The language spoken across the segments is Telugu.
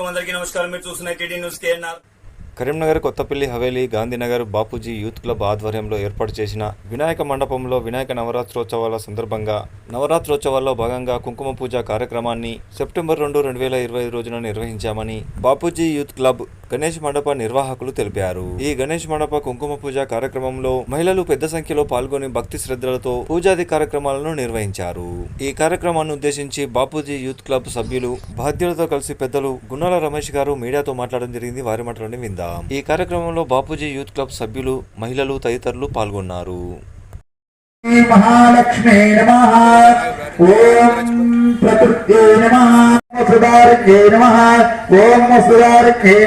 నమస్కారం. మీరు చూస్తున్న TD news KNR. Karimnagar Kothapalli Haveli Gandhinagar Bapuji youth club ఆధ్వర్యంలో ఏర్పాటు చేసిన వినాయక మండపంలో వినాయక నవరాత్రోత్సవాల సందర్భంగా నవరాత్రోత్సవాల్లో భాగంగా కుంకుమ పూజ కార్యక్రమాన్ని సెప్టెంబర్ రెండు రెండు వేల ఇరవై రోజున నిర్వహించామని బాపూజీ యూత్ క్లబ్ గణేష్ మండప నిర్వాహకులు తెలిపారు. ఈ గణేష్ మండప కుంకుమ పూజ కార్యక్రమంలో మహిళలు పెద్ద సంఖ్యలో పాల్గొని భక్తి శ్రద్ధలతో పూజాది కార్యక్రమాలను నిర్వహించారు. ఈ కార్యక్రమాన్ని ఉద్దేశించి బాపూజీ యూత్ క్లబ్ సభ్యులు బాధ్యులతో కలిసి పెద్దలు గున్నాల రమేష్ గారు మీడియాతో మాట్లాడడం జరిగింది. వారి మాటలోనే విందాం. ఈ కార్యక్రమంలో బాపూజీ యూత్ క్లబ్ సభ్యులు మహిళలు తదితరులు పాల్గొన్నారు. ఓం ఓం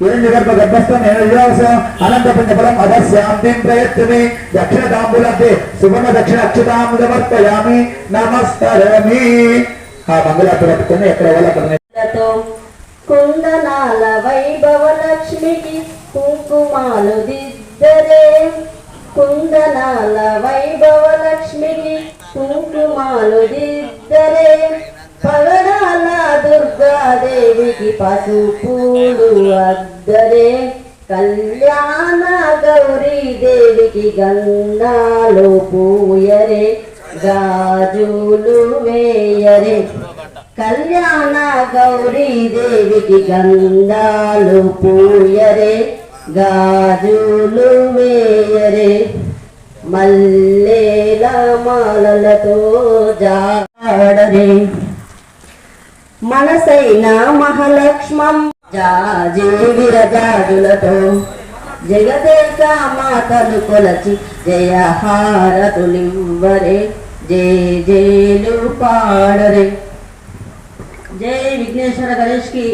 హిరణ్యగర్భ గర్భస్థం నిరజాసం అనంత పుణ్యఫలం అధస్యాంతిం ప్రయత్ని దక్షిణ తాంబూలబ్దే సువర్ణ దక్షిణ అక్షతాముదవర్తయామి నమస్కరమి ఆ మంగళార్తి పట్టుకొని ఎక్కడ వాళ్ళ కుందనాల వైభవ లక్ష్మికి కుంకుమాలు దిద్దరే. కుందనాల వైభవ లక్ష్మికి కుంకుమాలు దిద్దరే. పగడాల దేవికి పసుపూలు అద్దరే. కళ్యాణ గౌరీ దేవికి గంధాలు పూయరే. గాజులు వేయరే కళ్యాణ గౌరీ దేవికి గంధాలు పూయరే. గాజులు వేయరే మల్లేల మాలలతో జా మనసైన మహాలక్ష్మం. జాజీవిరజాజులతో జగదేక మాతలు కొలచి జయ జయ జయలు పాడరే జై విఘ్నేశ్వర గణేష్కి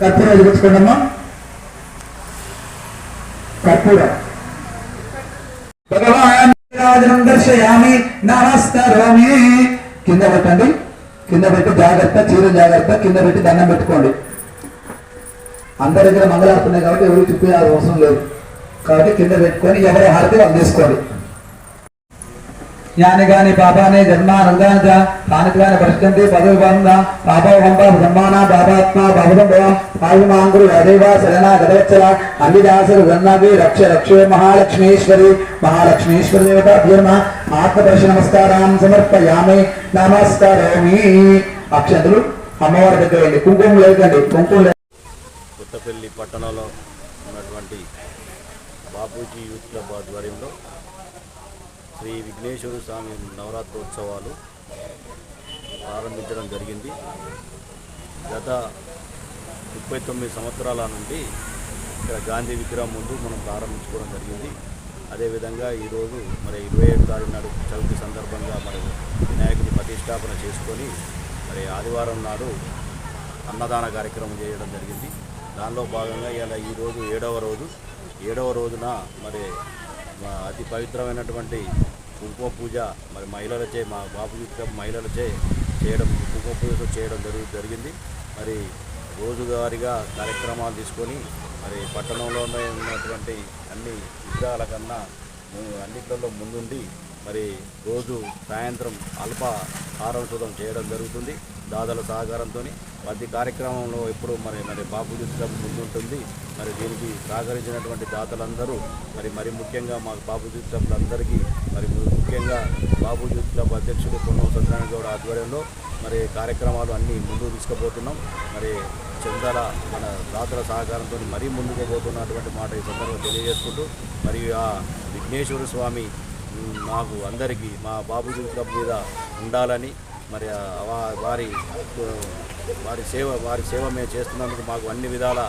కర్పూరం చూపించుకోండమ్మా కర్పూరం. భగవాన్ దర్శయామి నమస్కరోమి కింద పెట్టండి కింద పెట్టి జాగ్రత్త చీర జాగ్రత్త కింద పెట్టి దండం పెట్టుకోండి. అందరి దగ్గర మంగళార్తి కాబట్టి ఎవరు తిప్పే అవసరం లేదు. కాబట్టి కింద పెట్టుకొని ఎవరి హారతి వాళ్ళు తీసుకోండి. జ్ఞాని గాని పాపానే జన్మానందాన తానికి గాని పరిష్కంతి పదవి బంధ పాపవంప బ్రహ్మాణ పాపాత్మ బాబుదంబ పాయుమాంగురు అదేవ శరణ గదవచ్చల అల్లిదాసరు గన్నాగి రక్ష రక్షే మహాలక్ష్మీశ్వరి మహాలక్ష్మీశ్వరి దేవతాభ్యర్మ ఆత్మపరిశ నమస్కారం సమర్పయామి నమస్కారమి అక్షంతులు అమ్మవారి దగ్గర వెళ్ళి కుంకుమ లేదండి. కుంకుమ లేదు కొత్తపల్లి పట్టణంలో ఉన్నటువంటి బాపూజీ యూత్ క్లబ్ ఆధ్వర్యంలో శ్రీ విఘ్నేశ్వర స్వామి నవరాత్రోత్సవాలు ప్రారంభించడం జరిగింది. గత ముప్పై తొమ్మిది సంవత్సరాల నుండి ఇక్కడ గాంధీ విగ్రహం ముందు మనం ప్రారంభించుకోవడం జరిగింది. అదేవిధంగా ఈరోజు మరి ఇరవై ఏడు తారీఖు నాడు చవితి సందర్భంగా మరి వినాయకుని ప్రతిష్టాపన చేసుకొని మరి ఆదివారం నాడు అన్నదాన కార్యక్రమం చేయడం జరిగింది. దానిలో భాగంగా ఇలా ఈరోజు ఏడవ రోజు ఏడవ రోజున మరి అతి పవిత్రమైనటువంటి కుంకుమ పూజ మరి మహిళలచే మా బాబు మహిళలచే చేయడం కుంకుమ పూజ చేయడం జరుగు జరిగింది. మరి రోజువారీగా కార్యక్రమాలు తీసుకొని మరి పట్టణంలో ఉన్నటువంటి అన్ని విగ్రహాల కన్నా అన్నిట్లలో ముందుండి మరి రోజు సాయంత్రం అల్ప ఆరంభం చేయడం జరుగుతుంది. దాదాల సహకారంతో ప్రతి కార్యక్రమంలో ఎప్పుడు మరి మరి బాబు క్లబ్ ముందుంటుంది. మరి దీనికి సహకరించినటువంటి దాతలందరూ మరి మరి ముఖ్యంగా మా బాబు క్లబ్లందరికీ మరి ముఖ్యంగా బాబు యూత్ క్లబ్ అధ్యక్షుడు పొన్నం సత్యనారాయణ గౌడ్ ఆధ్వర్యంలో మరి కార్యక్రమాలు అన్నీ ముందుకు తీసుకుపోతున్నాం. మరి చందల మన దాతల సహకారంతో మరీ ముందుకు పోతున్నటువంటి మాట ఈ సందర్భంగా తెలియజేసుకుంటూ మరియు ఆ విఘ్నేశ్వర స్వామి మాకు అందరికీ మా బాబు బాబుజీ క్లబ్ మీద ఉండాలని మరి వారి వారి సేవ వారి సేవ మేము చేస్తున్నందుకు మాకు అన్ని విధాల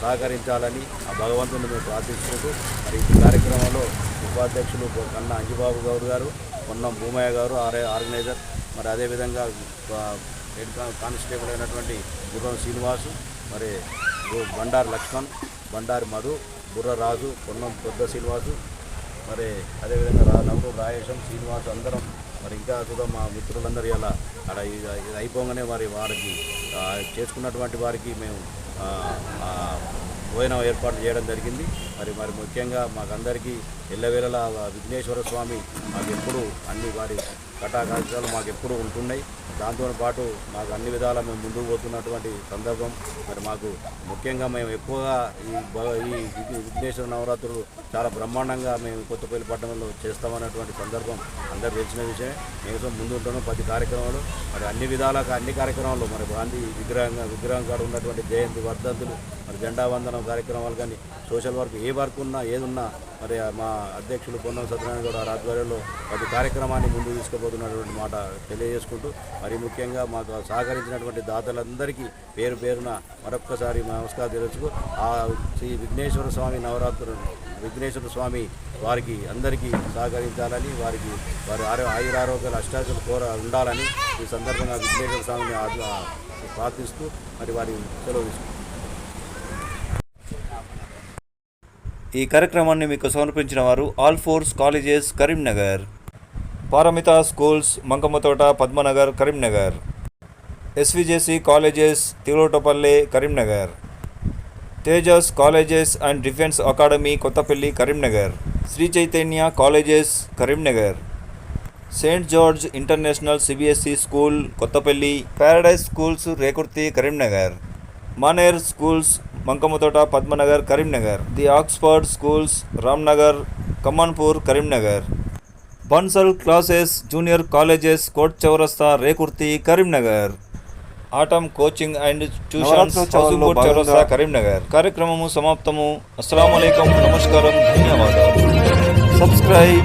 సహకరించాలని ఆ భగవంతుని మేము ప్రార్థించుకుంటూ మరి ఈ కార్యక్రమంలో ఉపాధ్యక్షులు కన్నా అంజుబాబు గౌడ్ గారు పొన్నం భూమయ్య గారు ఆర్ ఆర్గనైజర్ మరి అదేవిధంగా హెడ్ కానిస్టేబుల్ అయినటువంటి గుర్రం శ్రీనివాసు మరి గు- బండారు లక్ష్మణ్ బండారు మధు బుర్ర రాజు పొన్నం పెద్ద శ్రీనివాసు మరి అదేవిధంగా రా నవ్వు రాయేశం శ్రీనివాస్ అందరం మరి ఇంకా కూడా మా మిత్రులందరూ ఇలా అక్కడ ఇది అయిపోగానే మరి వారికి చేసుకున్నటువంటి వారికి మేము భోజనం ఏర్పాటు చేయడం జరిగింది. మరి మరి ముఖ్యంగా మాకందరికీ ఎల్లవేళలా విఘ్నేశ్వర స్వామి మాకు ఎప్పుడు అన్ని వారి కటాకాశాలు మాకు ఎప్పుడు ఉంటున్నాయి. దాంతో పాటు మాకు అన్ని విధాలా మేము ముందుకు పోతున్నటువంటి సందర్భం. మరి మాకు ముఖ్యంగా మేము ఎక్కువగా ఈ ఈ విఘ్నేశ్వర నవరాత్రులు చాలా బ్రహ్మాండంగా మేము కొత్తపల్లి పట్టణంలో చేస్తామన్నటువంటి సందర్భం అందరు తెలిసిన విషయమే. మేము ముందు ఉంటున్నాం ప్రతి కార్యక్రమాలు. మరి అన్ని విధాలుగా అన్ని కార్యక్రమాలు మరి గాంధీ విగ్రహంగా విగ్రహం కాడ ఉన్నటువంటి జయంతి వర్ధంతులు మరి జెండా వందనం కార్యక్రమాలు కానీ సోషల్ వర్క్ ఏ వర్క్ ఉన్నా ఏదున్నా మరి మా అధ్యక్షులు పొన్నం సత్యనారాయణ గౌడ్ గారి ఆధ్వర్యంలో ప్రతి కార్యక్రమాన్ని ముందుకు తీసుకుపోతున్నటువంటి మాట తెలియజేసుకుంటూ మరి ముఖ్యంగా మాకు సహకరించినటువంటి దాతలందరికీ పేరు పేరున మరొక్కసారి నమస్కారం తెలుసుకు ఆ శ్రీ విఘ్నేశ్వర స్వామి నవరాత్రులు విఘ్నేశ్వర స్వామి వారికి అందరికీ సహకరించాలని వారికి వారి ఆరో ఆయురారోగ్యాలు అష్టాచులు కోర ఉండాలని ఈ సందర్భంగా విఘ్నేశ్వర స్వామిని ప్రార్థిస్తూ మరి వారి సెలవు ఈ కార్యక్రమాన్ని మీకు సమర్పించిన వారు all forces colleges Karimnagar. Paramita schools Mankammathota Padmanagar Karimnagar. SVJC colleges Tiruvatapalle Karimnagar. Tejas colleges and defence academy Kothapalli Karimnagar. Shri Chaitanya colleges Karimnagar. Saint George international CBSE school Kothapalli. Paradise schools Rekurthi Karimnagar. Maner schools Mankammathota Padmanagar Karimnagar. The Oxford schools Ramnagar Kamanpur Karimnagar. Bansal classes junior colleges Kot Chowrasta Rekurthi Karimnagar. Atom coaching and tuitions housing board Chowrasta Karimnagar. కార్యక్రమము సమాప్తము. అస్సలం నమస్కారం ధన్యవాదాలు. సబ్స్క్రైబ్.